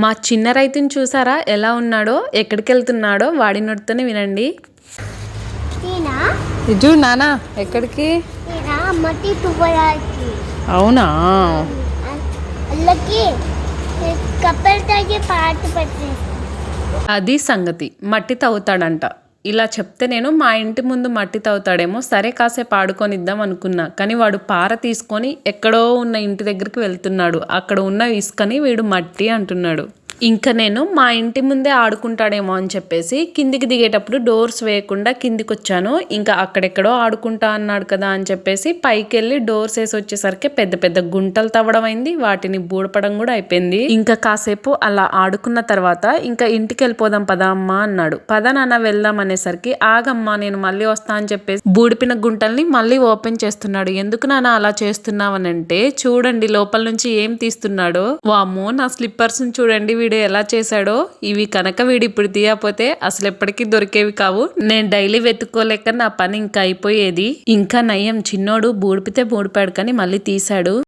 మా చిన్న రైతుని చూసారా? ఎలా ఉన్నాడో? ఎక్కడికి వెళ్తున్నాడో వాడి నోటితోనే వినండి. నేనా? ఇజు నానా ఎక్కడికి? అవునా? అది సంగతి. మట్టి తవ్వుతాడంట. ఇలా చెప్తే నేను మా ఇంటి ముందు మట్టి తవ్వుతాడేమో సరే కాసేపు ఆడుకొనిద్దాం అనుకున్నా. కానీ వాడు పార తీసుకొని ఎక్కడో ఉన్న ఇంటి దగ్గరికి వెళ్తున్నాడు. అక్కడ ఉన్న ఇసుకని వీడు మట్టి అంటున్నాడు. ఇంకా నేను మా ఇంటి ముందే ఆడుకుంటాడేమో అని చెప్పేసి కిందికి దిగేటప్పుడు డోర్స్ వేయకుండా కిందికి వచ్చాను ఇంకా అక్కడెక్కడో ఆడుకుంటా అన్నాడు కదా అని చెప్పేసి పైకి వెళ్ళి డోర్స్ వేసి వచ్చేసరికి పెద్ద పెద్ద గుంటలు తవ్వడం అయింది. వాటిని బూడపడం కూడా అయిపోయింది. ఇంకా కాసేపు అలా ఆడుకున్న తర్వాత ఇంకా ఇంటికి వెళ్ళిపోదాం పదా అమ్మా అన్నాడు. పద నాన్న వెళ్దాం అనేసరికి ఆగమ్మా నేను మళ్ళీ వస్తా అని చెప్పేసి బూడిపిన గుంటల్ని మళ్ళీ ఓపెన్ చేస్తున్నాడు. ఎందుకు నాన్న అలా చేస్తున్నావనంటే చూడండి లోపల నుంచి ఏం తీస్తున్నాడో. వామ్మో నా స్లిప్పర్స్ చూడండి వీడు ఎలా చేశాడో ఇవి కనుక వీడు ఇప్పుడు తీయకపోతే అసలు ఎప్పటికీ దొరికేవి కావు. నేను డైలీ వెతుక్కోలేక నా పని ఇంకా అయిపోయేది. ఇంకా నయం చిన్నోడు బూడిపితే బూడిపాడు కానీ మళ్ళీ తీశాడు.